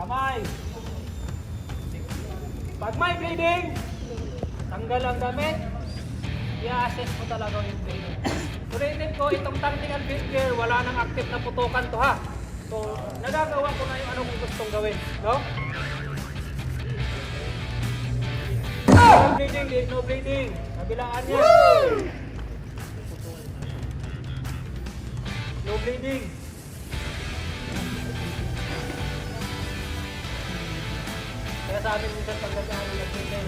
Kamay. Pag may bleeding, tanggal ang damit, i-assess mo talaga yung bleeding. Ulitin ko, itong tactical finger, wala nang active na putukan to ha. So, nagagawa ko na yung ano kung gustong gawin. No? No bleeding, Dave, no bleeding. Kabilaan niya. No bleeding. Sa amin minsan pag nag-ano nag-bleeding.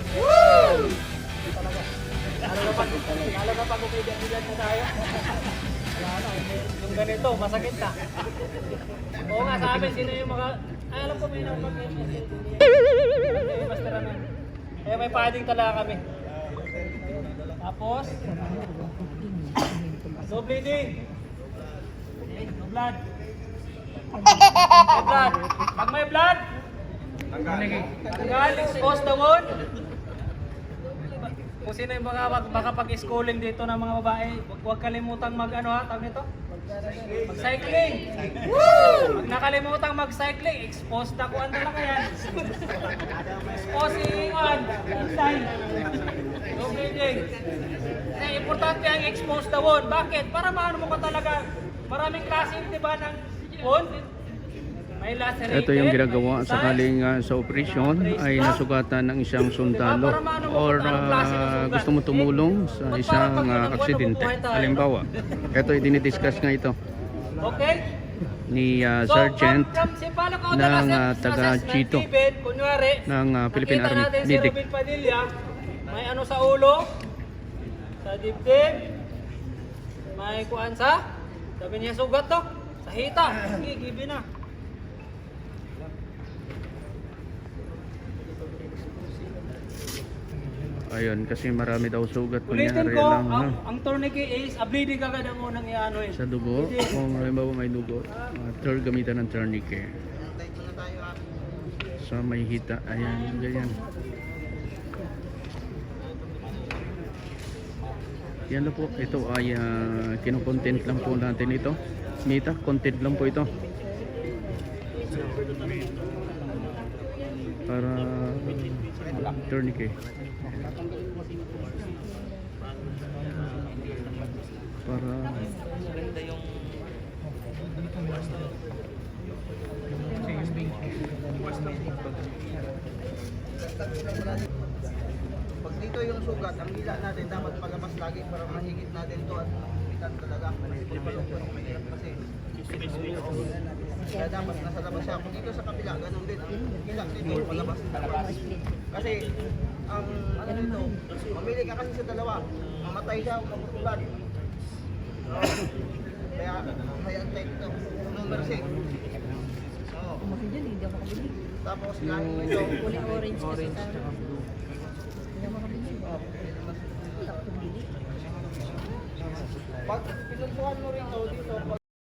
Talaga. Lalo na pag, lalo na pag umidiyan na tayo. Wala na, yung ganito, masakit na. Oo nga, sa amin, sino yung mga... Ay, alam ko may may master namin. Kaya may padding talaga kami. Tapos, no bleeding. No blood. May blood. Pag may blood, tanggal, expose the wound. Kung sino yung mga makapag-schooling dito ng mga babae, huwag, kalimutang mag ano ha, tawag nito? Mag-cycling. Pag nakalimutan mag-cycling, expose na kuan talaga yan. Exposing on, inside. No bleeding. Kasi importante ang expose the wound. Bakit? Para maano mo ka talaga. Maraming klase, di ba, ng wound. Ito yung ginagawa sakaling uh, sa operasyon ay nasugatan ng isang sundalo or uh, gusto mo tumulong sa isang uh, aksidente. Halimbawa, ito dinidiscuss nga ito Okay? ni uh, So, Sergeant from, from Simpalo ng, ah, taga Chito. ng uh, Philippine Army. si Padilla, may ano sa ulo, sa dibdib, may kuan sa, sabi niya sugat to, sa hita, sige, give na. Ayun, kasi marami daw sugat Ulitin ko, lang ang, ang tourniquet is, a bleeding agad ang unang iano eh. sa dugo. Kung halimbawa may dugo, uh, tur gamitan ng tourniquet. Sa may hita, ayan, ganyan. Yan na po, ito ay uh, kinukontent lang po natin ito. Mita, content lang po ito. Para tourniquet. Para Pag dito yung sugat, ang hila natin dapat palabas lagi para mahigit natin to at mapitan talaga. Kaya dapat nasa labas siya. Kung dito sa kabila, ganun din. Ang hila dito, palabas. Kasi, ang ano dito, mamili ka kasi sa dalawa. Mamatay siya o maputulan. Kaya, kaya take ito. Number 6. Oo. Kasi dyan, hindi ako makabili. Tapos, kahit ito, Kuling orange kasi tayo. Hindi ako makabili. Wala kuhan mo rin daw dito.